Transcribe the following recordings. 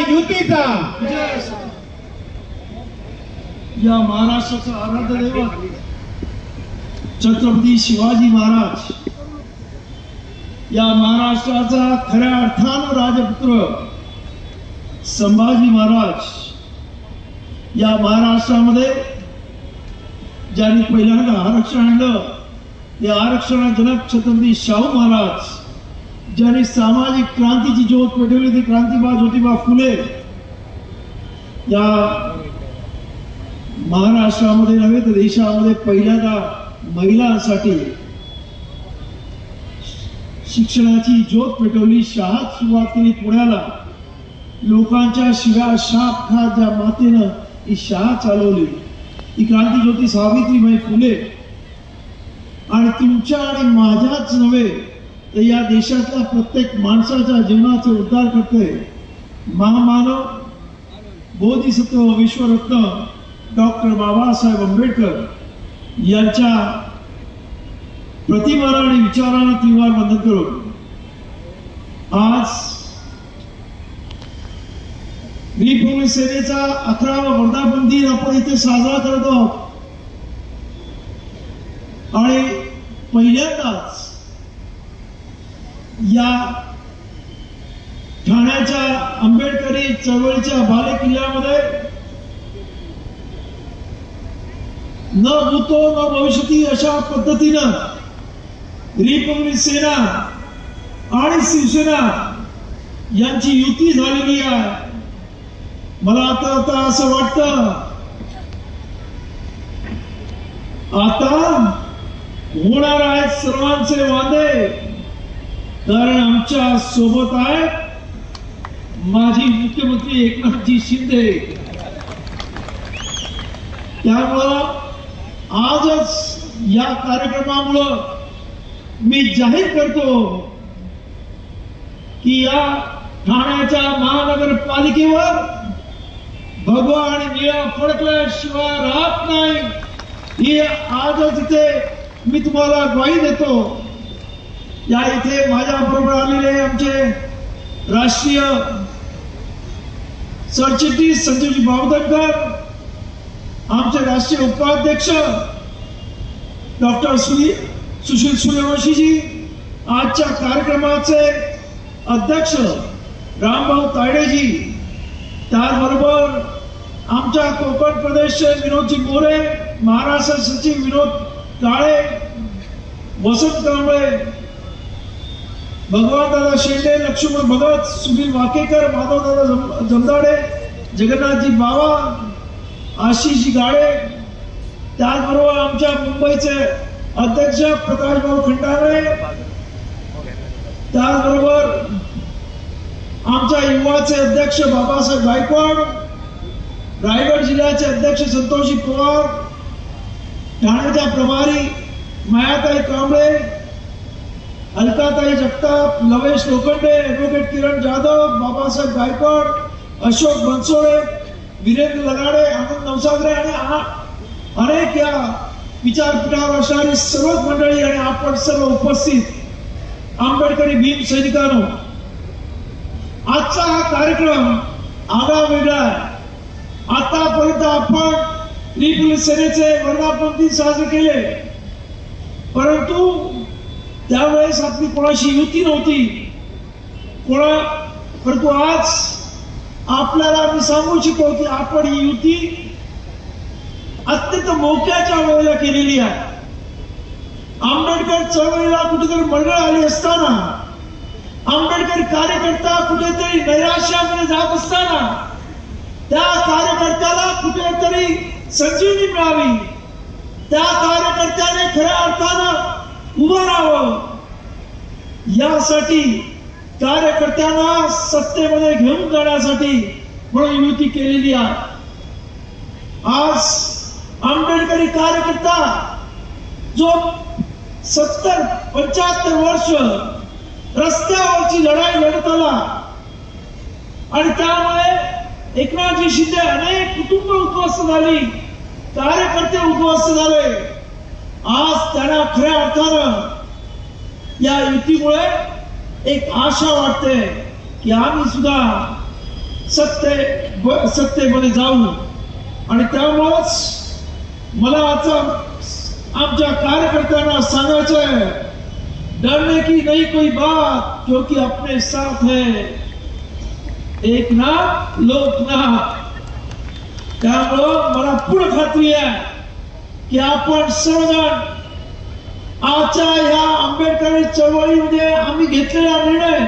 युतीचा. या महाराष्ट्राचा आराध्य दैवत छत्रपती शिवाजी महाराज या महाराष्ट्राचा खऱ्या अर्थानं राजपुत्र संभाजी महाराज या महाराष्ट्रामध्ये ज्यांनी पहिल्यांदा आरक्षण आणलं ते आरक्षणाजनक छत्रपती शाहू महाराज ज्याने सामाजिक क्रांतीची ज्योत पेटवली ती क्रांतीबा ज्योतिबा फुले या महाराष्ट्रामध्ये नव्हे तर देशामध्ये पहिल्यांदा महिलांसाठी शिक्षणाची ज्योत पेटवली शाळात सुरुवात केली पुण्याला. लोकांच्या शिव्या शाप खात ज्या मातेनं ही शाळा चालवली. ही क्रांती ज्योती सावित्रीबाई फुले. आणि तुमच्या आणि माझ्याच नव्हे तर या देशातल्या प्रत्येक माणसाच्या जीवनाचे उद्धार करते. महामानव बोधिसत्व विश्वरत्न डॉक्टर बाबासाहेब आंबेडकर यांच्या प्रतिमाना आणि विचारांना त्रिवार बंधन करून आज रिपब्लिक सेनेचा अकरावा वर्धापन दिन आपण इथे साजरा करत आहोत. आणि पहिल्यांदाच या ठाण्याच्या आंबेडकरी चळवळीच्या बालेकिल्ल्यामध्ये न भूतो न भविष्यती अशा पद्धतीनं रिपब्लिक सेना आणि शिवसेना यांची युती झालेली आहे. मला आता आता असं वाटतं आता होणार आहेत सर्वांचे वादे. कारण आमच्यासोबत आहे माजी मुख्यमंत्री एकनाथजी शिंदे. त्यामुळं आजच या कार्यक्रमामुळं मी जाहीर करतो की या ठाण्याच्या महानगरपालिकेवर भगवा आणि निळा फडकल्याशिवाय राहत नाही. हे आजच इथे मी तुम्हाला ग्वाही देतो. या इथे माझ्या बरोबर आलेले आमचे राष्ट्रीय सरचिटणीस संजयजी बावधनकर आमचे राष्ट्रीय उपाध्यक्ष डॉक्टर सुनील सुशील सूर्यवंशीजी आजच्या कार्यक्रमाचे अध्यक्ष रामभाऊ तायडेजी त्याचबरोबर आमच्या कोकण प्रदेशचे विनोदजी मोरे महाराष्ट्र सचिव विनोद काळे वसंत कांबळे भगवान दादा शेंडे लक्ष्मण भगत सुनील वाकेकर माधवदादा जम- जमदाडे जगन्नाथजी बावा आशिषजी गाडे त्याचबरोबर आमच्या मुंबईचे अध्यक्ष प्रकाशभाऊ खंडारे त्याचबरोबर आमच्या युवाचे अध्यक्ष बाबासाहेब गायकवाड रायगड जिल्ह्याचे अध्यक्ष संतोषी पवार ठाण्याच्या प्रभारी मायाताई कांबळे अलकाताई जगताप लवेश लोखंडे ॲडव्होकेट किरण जाधव बाबासाहेब गायकवाड अशोक बनसोडे वीरेंद्र लगाडे आनंद नवसागरे आणि आ- अनेक या विचारपीठावर असणारी सर्वच मंडळी आणि आपण सर्व उपस्थित आंबेडकरी भीम सैनिकांनो आजचा हा कार्यक्रम आगळा वेगळा आहे. आतापर्यंत आपण रिपब्लिक सेनेचे वर्धापन दिन साजरे केले. परंतु त्यावेळेस आपली कोणाशी युती नव्हती. कोणा परंतु आज आपल्याला आम्ही सांगू शकतो की आपण ही युती अत्यंत मोक्याच्या वेळेला केलेली आहे. आंबेडकर चळवळीला कुठेतरी मंडळ आली असताना आंबेडकर कार्यकर्ता कुठेतरी नैराश्यामध्ये जात असताना त्या कार्यकर्त्याला कुठेतरी संजीवनी मिळावी. त्या कार्यकर्त्याने खऱ्या अर्थानं उभं राहावं. यासाठी कार्यकर्त्यांना सत्तेमध्ये घेऊन जाण्यासाठी म्हणून युती केलेली आहे. आज आंबेडकरी कार्यकर्ता जो सत्तर पंच्याहत्तर वर्ष रस्त्यावरची लढाई लढत आला आणि त्यामुळे एकनाथजी शिंदे अनेक कुटुंब उद्ध्वस्त झाली कार्यकर्ते उद्ध्वस्त झाले. आज त्यांना खऱ्या अर्थानं या युतीमुळे एक आशा वाटते की आम्ही सुद्धा सत्य सत्तेमध्ये जाऊ. आणि त्यामुळंच मला आता आमच्या कार्यकर्त्यांना सांगायचं आहे डरने की नहीं कोई बात क्योंकि अपने साथ है. एक नाथ लोकनाथ त्यामुळं मला पूर्ण खात्री आहे की आपण सर्वजण आंबेडकरी चळवळीमध्ये म्हणजे आम्ही घेतलेला निर्णय.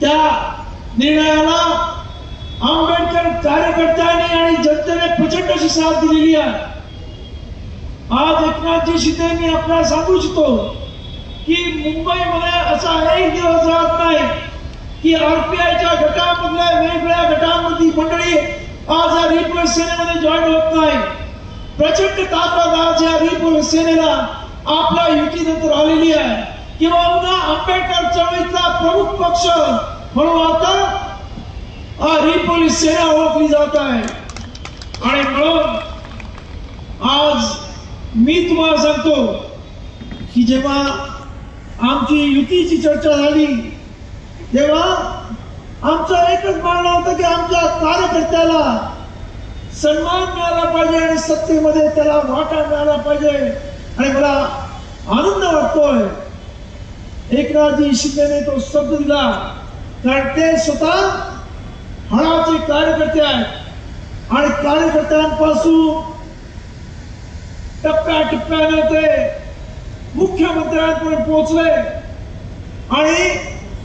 त्या निर्णयाला आंबेडकर कार्यकर्त्यांनी आणि जनतेने प्रचंड अशी साथ दिलेली आहे. आज एकनाथजी शिंदे मी आपल्याला सांगू इच्छितो की मुंबईमध्ये असा एक दिवस राहत नाही की आरपीआयच्या गटामधल्या वेगवेगळ्या गटांमधली मंडळी आज या रिपोर्ट सेनेमध्ये जॉईन होत नाही. प्रचंड ताकद आज या रिपोर्ट सेनेला आपल्या युतीनंतर आलेली आहे. किंवा आंबेडकर चळवळीचा प्रमुख पक्ष. म्हणून आता हा पोलीस सेना ओळखली जात आहे. आणि म्हणून आज मी तुम्हाला सांगतो की जेव्हा आमची युतीची चर्चा झाली तेव्हा आमचं एकच मागणं होतं की आमच्या कार्यकर्त्याला सन्मान मिळाला पाहिजे आणि सत्तेमध्ये त्याला वाटा मिळाला पाहिजे. आणि मला आनंद वाटतोय. एकनाथजी शिंदेने तो शब्द दिला कारण ते स्वतः हळाचे कार्यकर्ते आहेत. आणि कार्यकर्त्यांपासून टप्प्याटप्प्याने ते मुख्यमंत्र्यांपर्यंत पोहोचले. आणि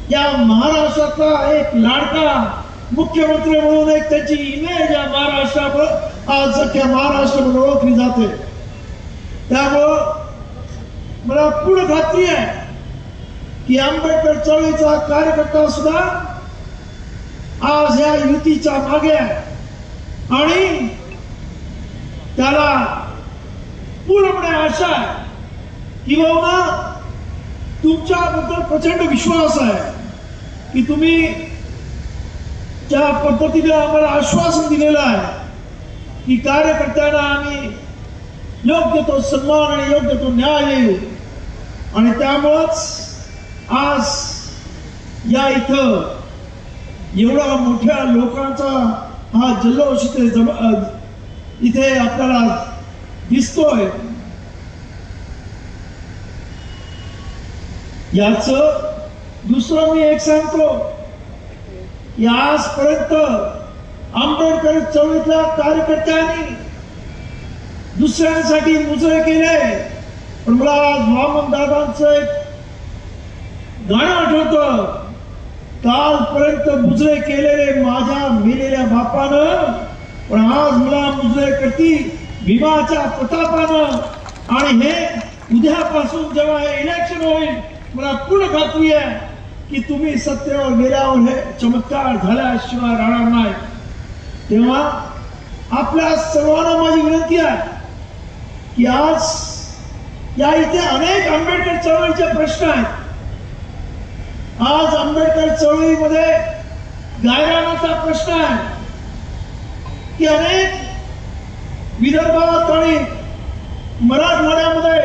या महाराष्ट्राचा एक लाडका मुख्यमंत्री म्हणून एक त्याची इमेज या महाराष्ट्रावर आज सख्या महाराष्ट्रामध्ये ओळखली जाते. त्यामुळं मला पूर्ण खात्री आहे की आंबेडकर चळवळीचा कार्यकर्ता सुद्धा आज या युतीच्या मागे आहे. आणि त्याला पूर्णपणे आशा आहे की बाबा तुमच्याबद्दल प्रचंड विश्वास आहे की तुम्ही ज्या पद्धतीने आम्हाला आश्वासन दिलेलं आहे की कार्यकर्त्यांना आम्ही योग्य तो सन्मान आणि योग्य तो न्याय येईल. आणि त्यामुळंच आज या इथं एवढा मोठ्या लोकांचा हा जल्लोष इथे जम इथे आपल्याला दिसतोय. याच दुसरं मी एक सांगतो. की आजपर्यंत आंबेडकर चळवळीतल्या कार्यकर्त्यांनी दुसऱ्यांसाठी मुजरे केले. पण मला आज वामन दादांचं एक गाणं आठवतं. कालपर्यंत मुजरे केलेले माझ्या मेलेल्या बापानं पण आज मला मुजरे करती भीमाच्या प्रतापानं. आणि हे उद्यापासून जेव्हा हे इलेक्शन होईल मला पूर्ण खात्री आहे की तुम्ही सत्तेवर गेल्यावर हे चमत्कार झाल्याशिवाय राहणार नाही. तेव्हा आपल्या सर्वांना माझी विनंती आहे की आज या इथे अनेक आंबेडकर चळवळीचे प्रश्न आहेत. आज आंबेडकर चळवळीमध्ये गायरानाचा प्रश्न आहे. की अनेक विदर्भात आणि मराठवाड्यामध्ये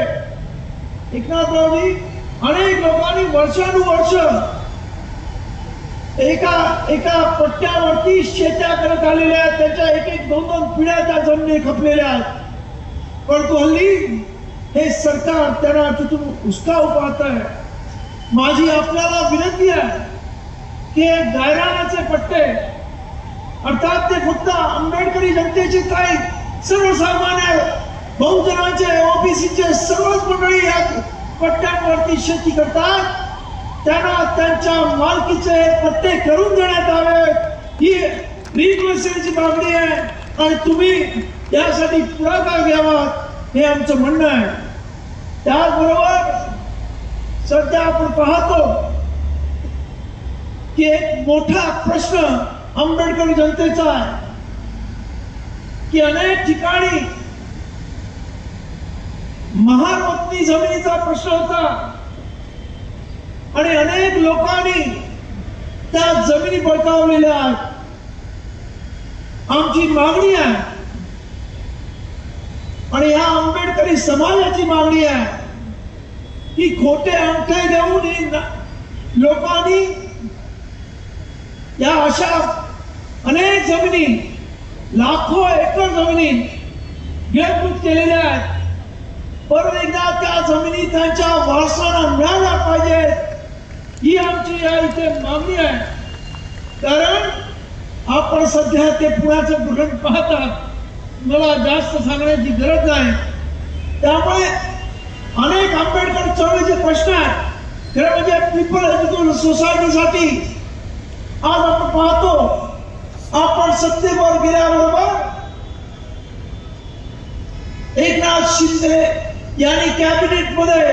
एकनाथरावजी अनेक लोकांनी वर्षानुवर्ष एका एका पट्ट्यावरती शेत्या करत आलेल्या आहेत. त्यांच्या एक एक दोन दोन पिढ्या त्या जमिनी खपलेल्या आहेत. परंतु हल्ली हे सरकार त्यांना तिथून हुसकाव पाहत आहे. माझी आपल्याला विनंती आहे की गायराणाचे गायरानाचे पट्टे अर्थात ते फक्त आंबेडकरी जनतेचे काय सर्वसामान्य बहुजनाचे ओबीसीचे सर्वच मंडळी या पट्ट्यांवरती शेती करतात. त्यांना त्यांच्या मालकीचे पट्टे करून देण्यात आवे ही रिक्वेस्टची मागणी आहे. आणि तुम्ही यासाठी पुढाकार घ्यावा हे आमचं म्हणणं आहे. त्याचबरोबर सध्या आपण पाहतो की एक मोठा प्रश्न आंबेडकर जनतेचा आहे की अनेक ठिकाणी महारत्नी जमिनीचा प्रश्न होता आणि अनेक लोकांनी त्या जमिनी बळकावलेल्या आहेत. आमची मागणी आहे आणि या आंबेडकरी समाजाची मागणी आहे की खोटे अंगठे देऊन लोकांनी या अशा अनेक जमिनी लाखो एकर जमिनी गिळंकृत केलेल्या आहेत. परत एकदा त्या जमिनी त्यांच्या वारसाला मिळाल्या पाहिजेत. ही आमची या इथे मागणी आहे. कारण आपण सध्या ते पुण्याचं प्रकरण पाहतात. मला जास्त सांगण्याची गरज नाही. त्यामुळे अनेक आंबेडकर चळवळीचे प्रश्न आहेत. खरं म्हणजे पीपल एज्युकेशन सोसायटीसाठी आज आपण पाहतो आपण सत्तेवर गेल्याबरोबर एकनाथ शिंदे यांनी कॅबिनेटमध्ये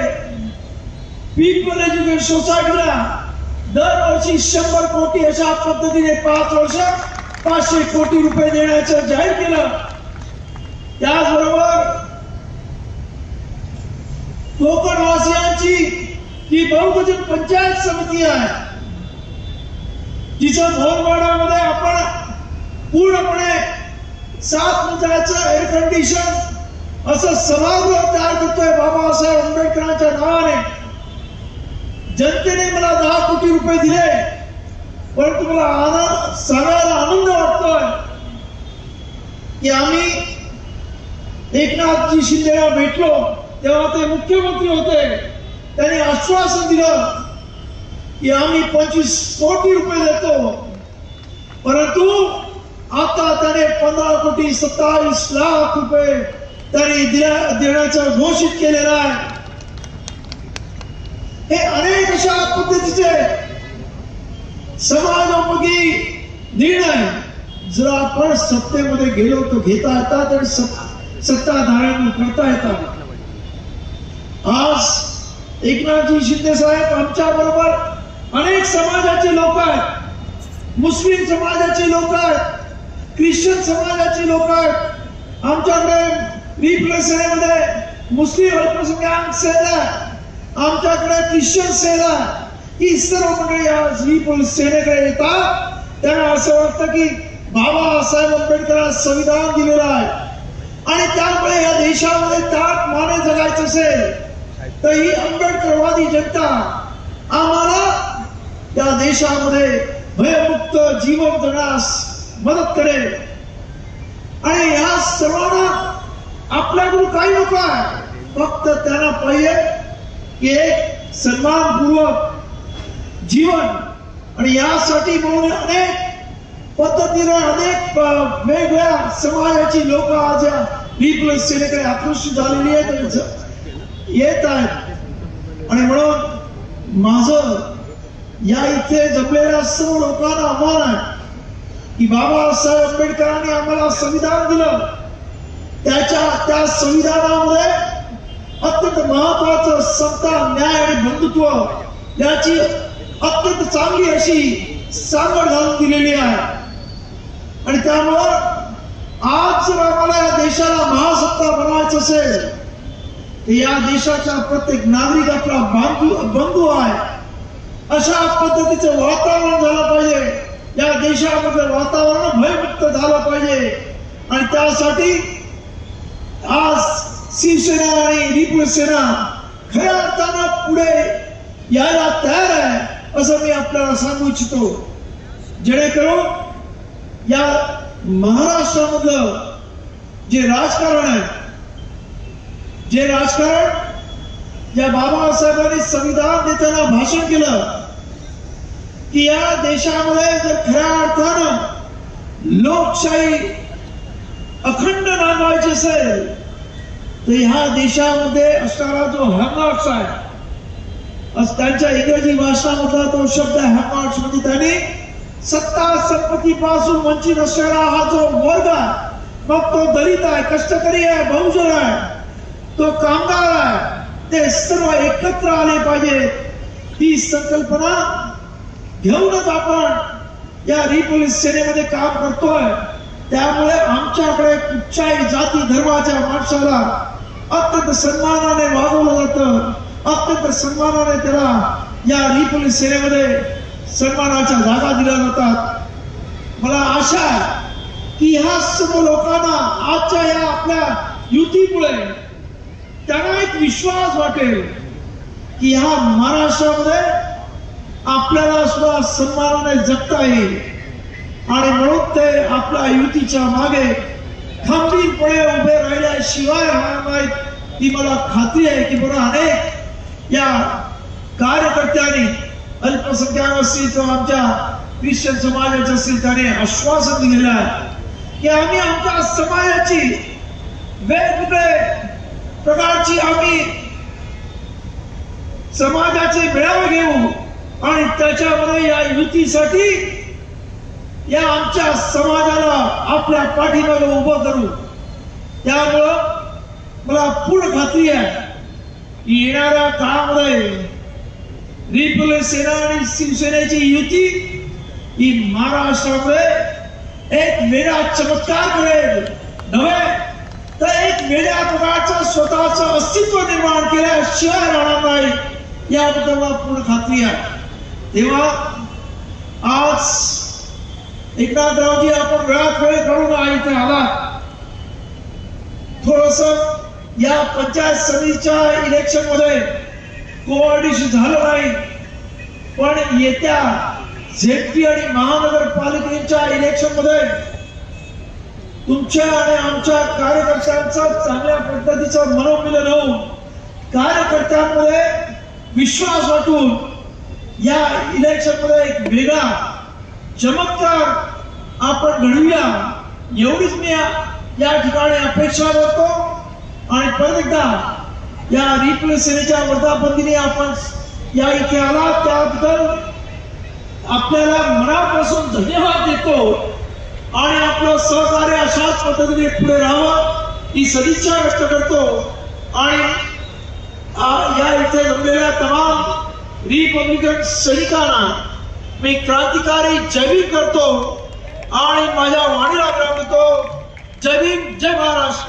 पीपल एज्युकेशन सोसायटीला दरवर्षी शंभर कोटी अशा पद्धतीने पाच वर्ष पाचशे कोटी रुपये देण्याचं जाहीर केलं. त्याचबरोबर कोकणवासियांची ही बहुभजन पंचायत समिती आहे. जिचं मोरवाडामध्ये आपण पूर्णपणे सात मजल्याचं एअर कंडिशन असं सभागृह तयार करतोय बाबासाहेब आंबेडकरांच्या नावाने. जनतेने मला दहा कोटी रुपये दिले परंतु मला आनंद सांगायला आनंद वाटतोय की आम्ही एकनाथजी शिंदेला भेटलो तेव्हा ते मुख्यमंत्री होते. त्यांनी आश्वासन दिलं की आम्ही पंचवीस कोटी रुपये देतो. परंतु आता त्याने पंधरा कोटी सत्तावीस लाख रुपये त्यांनी दिल्या देण्याचं घोषित केलेलं आहे. हे अनेक अशा पद्धतीचे समाजोपयोगी निर्णय जर आपण सत्तेमध्ये गेलो तर घेता येतात आणि सत- सत्ताधाऱ्यांनी करता येतात. आज एकनाथजी शिंदे साहेब आमच्या बरोबर अनेक समाजाचे लोक आहेत. मुस्लिम समाजाचे लोक आहेत. ख्रिश्चन समाजाचे लोक आहेत. आमच्याकडे रिप्ले सेनेमध्ये मुस्लिम अल्पसंख्याक सेना आमच्याकडे ख्रिश्चन सेना ही सर्व मंडळी आज रिपल सेनेकडे येतात. त्यांना असं वाटतं की बाबासाहेब आंबेडकर संविधान दिलेलं आहे. आणि त्यामुळे या देशामध्ये ताट माने जगायचं असेल तर ही आंबेडकरवादी जनता आम्हाला या देशामध्ये भयमुक्त जीवन जगण्यास मदत करेल. आणि या सर्वांना आपल्याकडून काही नको आहे फक्त त्यांना पाहिजे की एक सन्मानपूर्वक जीवन. आणि यासाठी म्हणून अनेक पद्धतीने अनेक वेगवेगळ्या समाजाची लोक आज या सेनेकडे आकृष्ट झालेली आहेत येत आहेत. आणि म्हणून माझं या इथे जमलेल्या सर्व लोकांना आव्हान आहे की बाबासाहेब आंबेडकरांनी आम्हाला संविधान दिलं. त्याच्या त्या संविधानामध्ये अत्यंत महत्वाचं समता न्याय आणि बंधुत्व याची अत्यंत चांगली अशी सांगड घालून दिलेली आहे. आणि त्यामुळं आज जर आम्हाला या देशाला महासत्ता बनवायचं असेल तर या देशाचा प्रत्येक नागरिक आपला बांधू बंधू आहे. अशा पद्धतीचं वातावरण झालं पाहिजे. या देशामध्ये वातावरण भयमुक्त झालं पाहिजे. आणि त्यासाठी आज शिवसेना आणि रिपू सेना खऱ्या अर्थानं पुढे यायला तयार आहे असं मी आपल्याला सांगू इच्छितो. जेणेकरून या महाराष्ट्रामधलं जे राजकारण आहे जे राजकारण या बाबासाहेबांनी संविधान देताना भाषण केलं की या देशामध्ये जर खऱ्या अर्थानं लोकशाही अखंड नांदवायची असेल तर ह्या देशामध्ये असणारा जो हॅमॉक्स आहे त्यांच्या इंग्रजी भाषामधला तो शब्द हॅमॉक्स म्हणजे त्यांनी सत्ता संपत्ती पासून वंचित असणारा हा जो वर्ग आहे मग तो दलित आहे कष्टकरी आहे बहुजन आहे तो कामगार आहे ते सर्व एकत्र आले पाहिजे. ही संकल्पना घेऊनच आपण या रिपोलिस सेनेमध्ये काम करतोय. त्यामुळे आमच्याकडे कुठच्याही जाती धर्माच्या माणसाला अत्यंत सन्मानाने वागवलं जातं. अत्यंत सन्मानाने त्याला या रिपोलिस सेनेमध्ये सन्मानाच्या जागा दिल्या जातात. मला आशा आहे की ह्या सर्व लोकांना आजच्या या आपल्या युतीमुळे त्यांना एक विश्वास वाटेल की ह्या महाराष्ट्रामध्ये आपल्याला सुद्धा सन्मानाने जगता येईल. आणि म्हणून ते आपल्या युतीच्या मागे खंबीरपणे उभे राहिल्याशिवाय राहणार नाहीत ही मला खात्री आहे की बरं अनेक या कार्यकर्त्यांनी अल्पसंख्याक असतील किंवा आमच्या ख्रिश्चन समाजाचे असतील त्याने आश्वासन दिलेलं आहे की आम्ही आमच्या समाजाची वेगवेगळे प्रकारची आम्ही समाजाचे मेळावे घेऊ आणि त्याच्यामध्ये या युतीसाठी या आमच्या समाजाला आपल्या पाठीमागे उभं करू त्यामुळं मला पूर्ण खात्री आहे. की येणाऱ्या काळामध्ये रिपब्लिक सेना आणि शिवसेनेची युती ही महाराष्ट्रामध्ये एक वेगळा चमत्कार करेल नव्हे? तर एक वेगळ्या प्रकारचं स्वतःचं अस्तित्व निर्माण केल्याशिवाय राहणार नाही. याबद्दल मला पूर्ण खात्री आहे. तेव्हा आज एकनाथरावजी आपण वेळात वेळ काढून इथे आला. थोडस या पंचायत समितीच्या इलेक्शनमध्ये कोऑर्डिनेशन झालं नाही. पण येत्या झेडपी आणि महानगरपालिकेच्या इलेक्शनमध्ये तुमच्या आणि आमच्या कार्यकर्त्यांचा चांगल्या पद्धतीचं मनोमिलन होऊन कार्यकर्त्यांमध्ये विश्वास वाटून या इलेक्शनमध्ये एक वेगळा चमत्कार आपण घडूया एवढीच मी या या ठिकाणी अपेक्षा करतो. आणि परत एकदा या रिप्ले सेनेच्या वर्धापन आपण या इथे आला त्याबद्दल आपल्याला मनापासून धन्यवाद देतो आणि आपलं सहकार्य अशाच पद्धतीने पुढे राहावं ही सदिच्छा व्यक्त करतो. आणि या इथे जमलेल्या तमाम रिपब्लिकन सैनिकांना मी क्रांतिकारी जय करतो आणि माझ्या वाणीला विराम देतो जय भीम जय महाराष्ट्र.